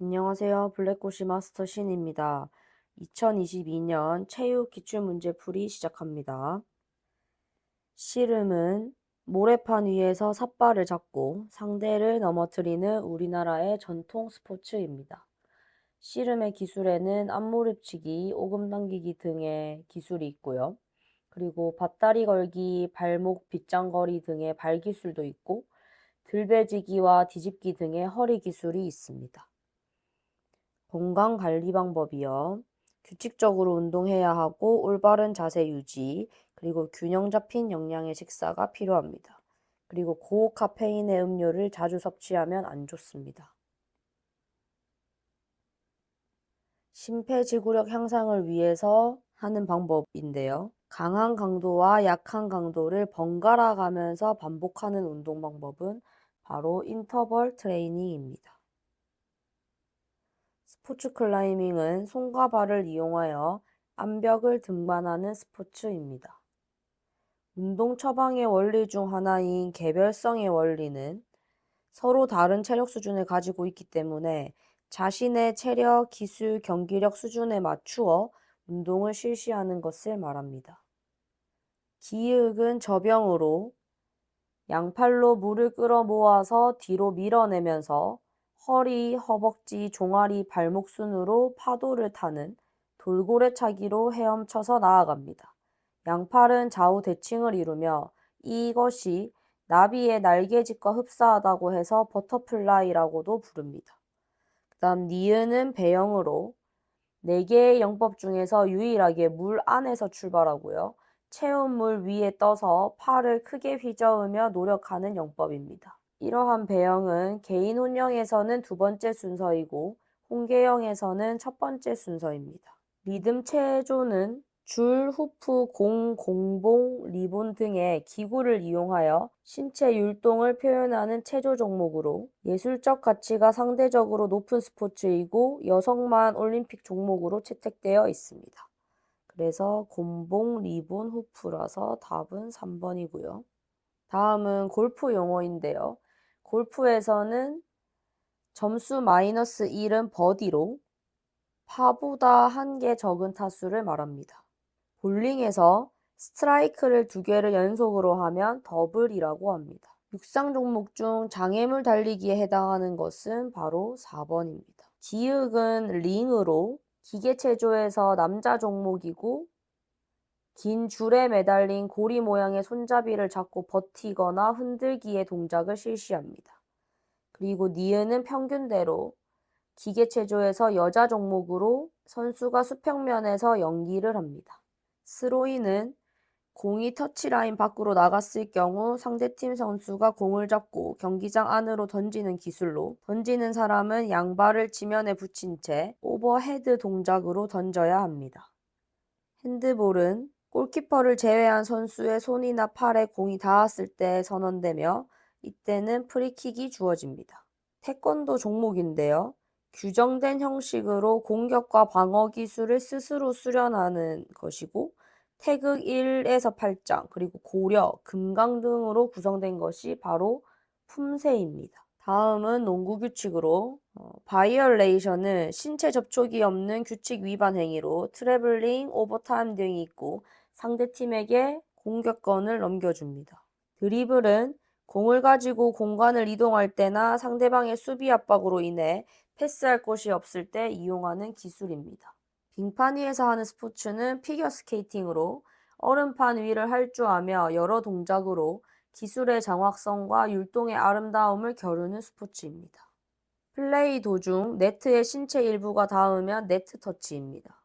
안녕하세요. 블랙고시 마스터 신입니다. 2022년 체육 기출문제 풀이 시작합니다. 씨름은 모래판 위에서 삿발을 잡고 상대를 넘어뜨리는 우리나라의 전통 스포츠입니다. 씨름의 기술에는 앞무릎치기, 오금 당기기 등의 기술이 있고요. 그리고 밧다리 걸기, 발목 빗장거리 등의 발 기술도 있고 들배지기와 뒤집기 등의 허리 기술이 있습니다. 건강 관리 방법이요. 규칙적으로 운동해야 하고 올바른 자세 유지, 그리고 균형 잡힌 영양의 식사가 필요합니다. 그리고 고카페인의 음료를 자주 섭취하면 안 좋습니다. 심폐지구력 향상을 위해서 하는 방법인데요. 강한 강도와 약한 강도를 번갈아 가면서 반복하는 운동 방법은 바로 인터벌 트레이닝입니다. 스포츠 클라이밍은 손과 발을 이용하여 암벽을 등반하는 스포츠입니다. 운동 처방의 원리 중 하나인 개별성의 원리는 서로 다른 체력 수준을 가지고 있기 때문에 자신의 체력, 기술, 경기력 수준에 맞추어 운동을 실시하는 것을 말합니다. 기흙은 저병으로 양팔로 물을 끌어 모아서 뒤로 밀어내면서 허리, 허벅지, 종아리, 발목 순으로 파도를 타는 돌고래 차기로 헤엄쳐서 나아갑니다. 양팔은 좌우 대칭을 이루며 이것이 나비의 날개짓과 흡사하다고 해서 버터플라이라고도 부릅니다. 그 다음 니은은 배영으로 네 개의 영법 중에서 유일하게 물 안에서 출발하고요. 채운 물 위에 떠서 팔을 크게 휘저으며 노력하는 영법입니다. 이러한 배영은 개인 혼영에서는 두 번째 순서이고 홍계영에서는 첫 번째 순서입니다. 리듬 체조는 줄, 후프, 공, 공봉, 리본 등의 기구를 이용하여 신체 율동을 표현하는 체조 종목으로 예술적 가치가 상대적으로 높은 스포츠이고 여성만 올림픽 종목으로 채택되어 있습니다. 그래서 곤봉, 리본, 후프라서 답은 3번이고요. 다음은 골프 용어인데요. 골프에서는 점수 마이너스 1은 버디로 파보다 한 개 적은 타수를 말합니다. 볼링에서 스트라이크를 두 개를 연속으로 하면 더블이라고 합니다. 육상 종목 중 장애물 달리기에 해당하는 것은 바로 4번입니다. 기흙은 링으로 기계 체조에서 남자 종목이고 긴 줄에 매달린 고리 모양의 손잡이를 잡고 버티거나 흔들기의 동작을 실시합니다. 그리고 니은은 평균대로 기계체조에서 여자 종목으로 선수가 수평면에서 연기를 합니다. 스로이는 공이 터치라인 밖으로 나갔을 경우 상대팀 선수가 공을 잡고 경기장 안으로 던지는 기술로 던지는 사람은 양발을 지면에 붙인 채 오버헤드 동작으로 던져야 합니다. 핸드볼은 골키퍼를 제외한 선수의 손이나 팔에 공이 닿았을 때 선언되며 이때는 프리킥이 주어집니다. 태권도 종목인데요. 규정된 형식으로 공격과 방어 기술을 스스로 수련하는 것이고 태극 1에서 8장 그리고 고려, 금강 등으로 구성된 것이 바로 품새입니다. 다음은 농구 규칙으로 어, 바이올레이션은 신체 접촉이 없는 규칙 위반 행위로 트래블링, 오버타임 등이 있고 상대팀에게 공격권을 넘겨줍니다. 드리블은 공을 가지고 공간을 이동할 때나 상대방의 수비 압박으로 인해 패스할 곳이 없을 때 이용하는 기술입니다. 빙판 위에서 하는 스포츠는 피겨 스케이팅으로 얼음판 위를 할주하며 여러 동작으로 기술의 정확성과 율동의 아름다움을 겨루는 스포츠입니다. 플레이 도중 네트의 신체 일부가 닿으면 네트 터치입니다.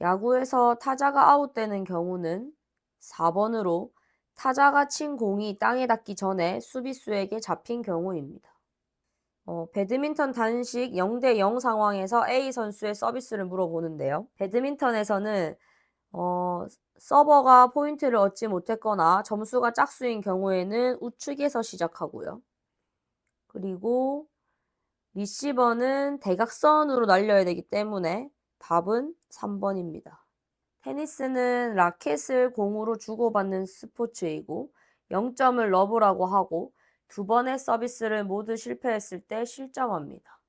야구에서 타자가 아웃되는 경우는 4번으로 타자가 친 공이 땅에 닿기 전에 수비수에게 잡힌 경우입니다. 어, 배드민턴 단식 0대 0 상황에서 A 선수의 서비스를 물어보는데요. 배드민턴에서는 어, 서버가 포인트를 얻지 못했거나 점수가 짝수인 경우에는 우측에서 시작하고요. 그리고 리시버는 대각선으로 날려야 되기 때문에 답은 3번입니다. 테니스는 라켓을 공으로 주고받는 스포츠이고 0점을 러브라고 하고 두 번의 서비스를 모두 실패했을 때 실점합니다.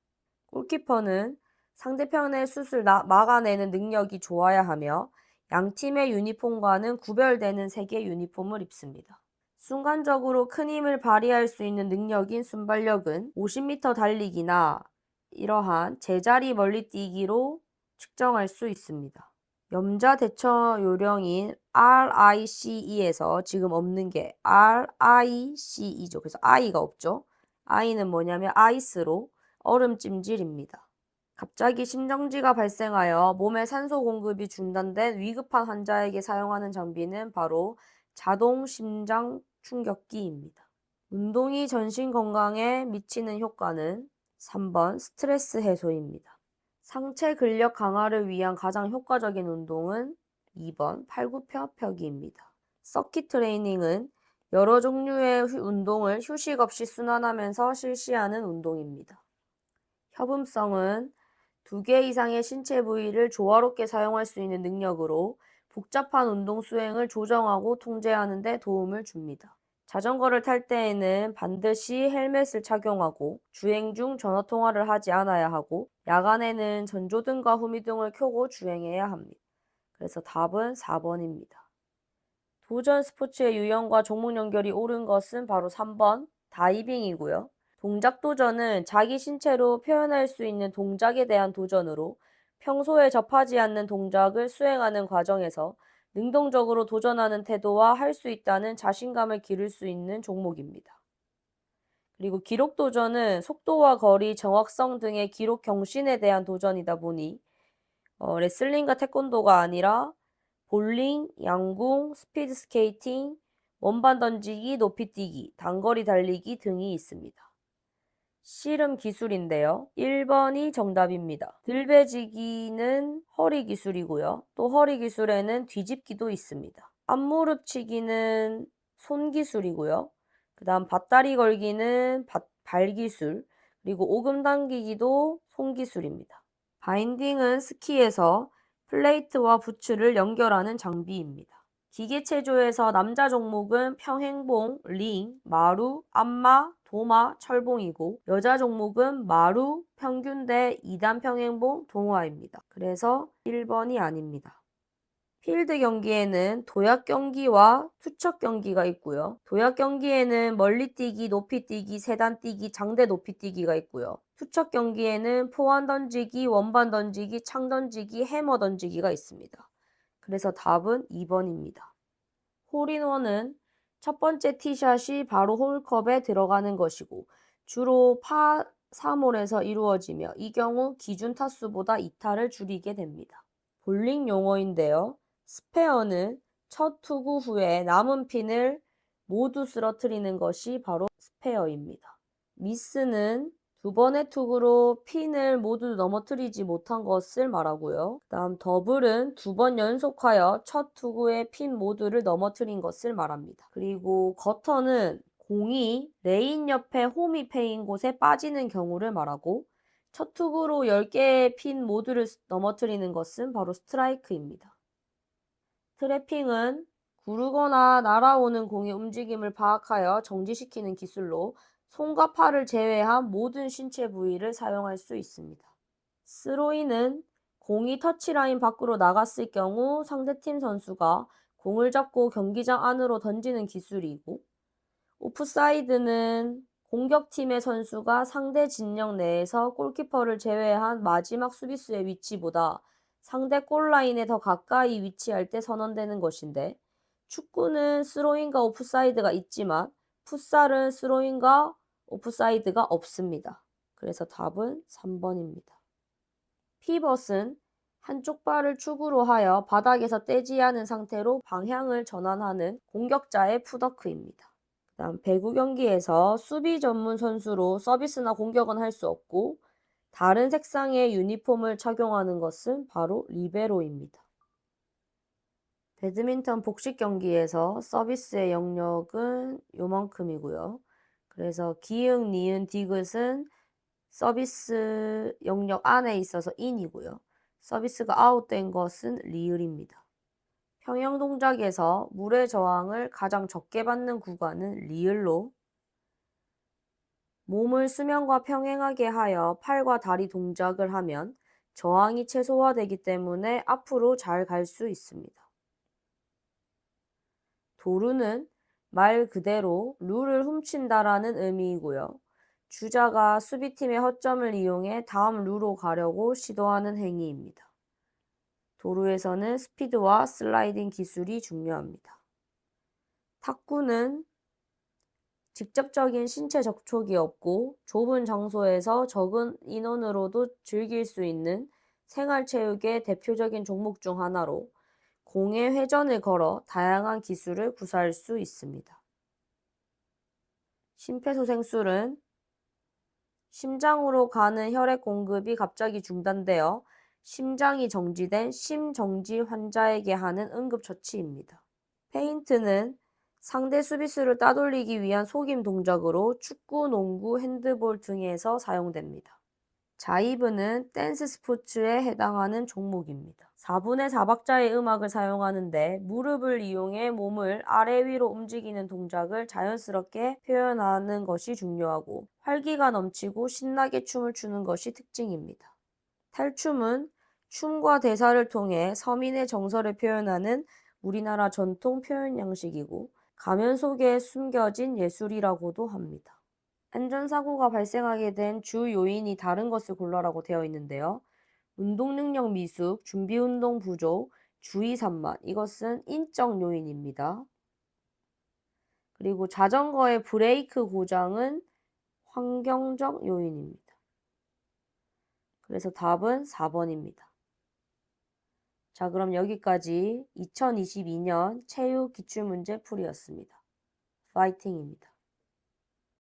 골키퍼는 상대편의 슛을 나- 막아내는 능력이 좋아야 하며 양 팀의 유니폼과는 구별되는 색의 유니폼을 입습니다. 순간적으로 큰 힘을 발휘할 수 있는 능력인 순발력은 50m 달리기나 이러한 제자리 멀리 뛰기로 측정할 수 있습니다. 염자 대처 요령인 RICE에서 지금 없는 게 RICE죠. 그래서 I가 없죠. I는 뭐냐면 아이스로 얼음 찜질입니다. 갑자기 심정지가 발생하여 몸에 산소 공급이 중단된 위급한 환자에게 사용하는 장비는 바로 자동 심장 충격기입니다. 운동이 전신 건강에 미치는 효과는 3번 스트레스 해소입니다. 상체 근력 강화를 위한 가장 효과적인 운동은 2번 팔굽혀펴기입니다. 서킷 트레이닝은 여러 종류의 휴- 운동을 휴식 없이 순환하면서 실시하는 운동입니다. 협음성은 두 개 이상의 신체 부위를 조화롭게 사용할 수 있는 능력으로 복잡한 운동 수행을 조정하고 통제하는 데 도움을 줍니다. 자전거를 탈 때에는 반드시 헬멧을 착용하고 주행 중 전화 통화를 하지 않아야 하고 야간에는 전조등과 후미등을 켜고 주행해야 합니다. 그래서 답은 4번입니다. 도전 스포츠의 유형과 종목 연결이 옳은 것은 바로 3번 다이빙이고요. 동작 도전은 자기 신체로 표현할 수 있는 동작에 대한 도전으로 평소에 접하지 않는 동작을 수행하는 과정에서 능동적으로 도전하는 태도와 할 수 있다는 자신감을 기를 수 있는 종목입니다. 그리고 기록 도전은 속도와 거리, 정확성 등의 기록 경신에 대한 도전이다 보니 어, 레슬링과 태권도가 아니라 볼링, 양궁, 스피드 스케이팅, 원반 던지기, 높이 뛰기, 단거리 달리기 등이 있습니다. 씨름 기술인데요. 1번이 정답입니다. 들배지기는 허리 기술이고요. 또 허리 기술에는 뒤집기도 있습니다. 앞무릎치기는 손 기술이고요. 그 다음 밧다리 걸기는 밭- 발 기술, 그리고 오금 당기기도 손 기술입니다. 바인딩은 스키에서 플레이트와 부츠를 연결하는 장비입니다. 기계체조에서 남자 종목은 평행봉, 링, 마루, 안마, 도마, 철봉이고 여자 종목은 마루, 평균대, 2단 평행봉, 동화입니다. 그래서 1번이 아닙니다. 필드 경기에는 도약 경기와 투척 경기가 있고요. 도약 경기에는 멀리뛰기, 높이뛰기, 세단뛰기, 장대 높이뛰기가 있고요. 투척 경기에는 포환 던지기, 원반 던지기, 창 던지기, 해머 던지기가 있습니다. 그래서 답은 2번입니다. 홀인원은 첫 번째 티샷이 바로 홀컵에 들어가는 것이고 주로 파 3홀에서 이루어지며 이 경우 기준 타수보다 이타를 줄이게 됩니다. 볼링 용어인데요. 스페어는 첫 투구 후에 남은 핀을 모두 쓰러뜨리는 것이 바로 스페어입니다. 미스는 두 번의 투구로 핀을 모두 넘어뜨리지 못한 것을 말하고요. 다음 더블은 두 번 연속하여 첫 투구에 핀 모두를 넘어뜨린 것을 말합니다. 그리고 거터는 공이 레인 옆에 홈이 패인 곳에 빠지는 경우를 말하고 첫 투구로 10개의 핀 모두를 넘어뜨리는 것은 바로 스트라이크입니다. 트래핑은 구르거나 날아오는 공의 움직임을 파악하여 정지시키는 기술로 손과 팔을 제외한 모든 신체 부위를 사용할 수 있습니다. 스로이는 공이 터치라인 밖으로 나갔을 경우 상대팀 선수가 공을 잡고 경기장 안으로 던지는 기술이고 오프사이드는 공격팀의 선수가 상대 진영 내에서 골키퍼를 제외한 마지막 수비수의 위치보다 상대 골라인에 더 가까이 위치할 때 선언되는 것인데 축구는 스로인과 오프사이드가 있지만 풋살은 스로인과 오프사이드가 없습니다. 그래서 답은 3번입니다. 피벗은 한쪽 발을 축으로 하여 바닥에서 떼지 않은 상태로 방향을 전환하는 공격자의 푸더크입니다. 다음 배구 경기에서 수비 전문 선수로 서비스나 공격은 할 수 없고 다른 색상의 유니폼을 착용하는 것은 바로 리베로입니다. 배드민턴 복식 경기에서 서비스의 영역은 요만큼이고요. 그래서 기흥, 니은, 디귿은 서비스 영역 안에 있어서 인이고요. 서비스가 아웃된 것은 리을입니다. 평형 동작에서 물의 저항을 가장 적게 받는 구간은 리을로, 몸을 수면과 평행하게 하여 팔과 다리 동작을 하면 저항이 최소화되기 때문에 앞으로 잘 갈 수 있습니다. 도루는 말 그대로 룰을 훔친다라는 의미이고요. 주자가 수비팀의 허점을 이용해 다음 룰로 가려고 시도하는 행위입니다. 도루에서는 스피드와 슬라이딩 기술이 중요합니다. 탁구는 직접적인 신체 접촉이 없고 좁은 장소에서 적은 인원으로도 즐길 수 있는 생활체육의 대표적인 종목 중 하나로 공의 회전을 걸어 다양한 기술을 구사할 수 있습니다. 심폐소생술은 심장으로 가는 혈액 공급이 갑자기 중단되어 심장이 정지된 심정지 환자에게 하는 응급처치입니다. 페인트는 상대 수비수를 따돌리기 위한 속임 동작으로 축구, 농구, 핸드볼 등에서 사용됩니다. 자이브는 댄스 스포츠에 해당하는 종목입니다. 4분의 4박자의 음악을 사용하는데 무릎을 이용해 몸을 아래 위로 움직이는 동작을 자연스럽게 표현하는 것이 중요하고 활기가 넘치고 신나게 춤을 추는 것이 특징입니다. 탈춤은 춤과 대사를 통해 서민의 정서를 표현하는 우리나라 전통 표현 양식이고 가면 속에 숨겨진 예술이라고도 합니다. 안전사고가 발생하게 된 주 요인이 다른 것을 골라라고 되어 있는데요. 운동 능력 미숙, 준비 운동 부족, 주의 산만, 이것은 인적 요인입니다. 그리고 자전거의 브레이크 고장은 환경적 요인입니다. 그래서 답은 4번입니다. 자, 그럼 여기까지 2022년 체육 기출문제 풀이였습니다. 파이팅입니다.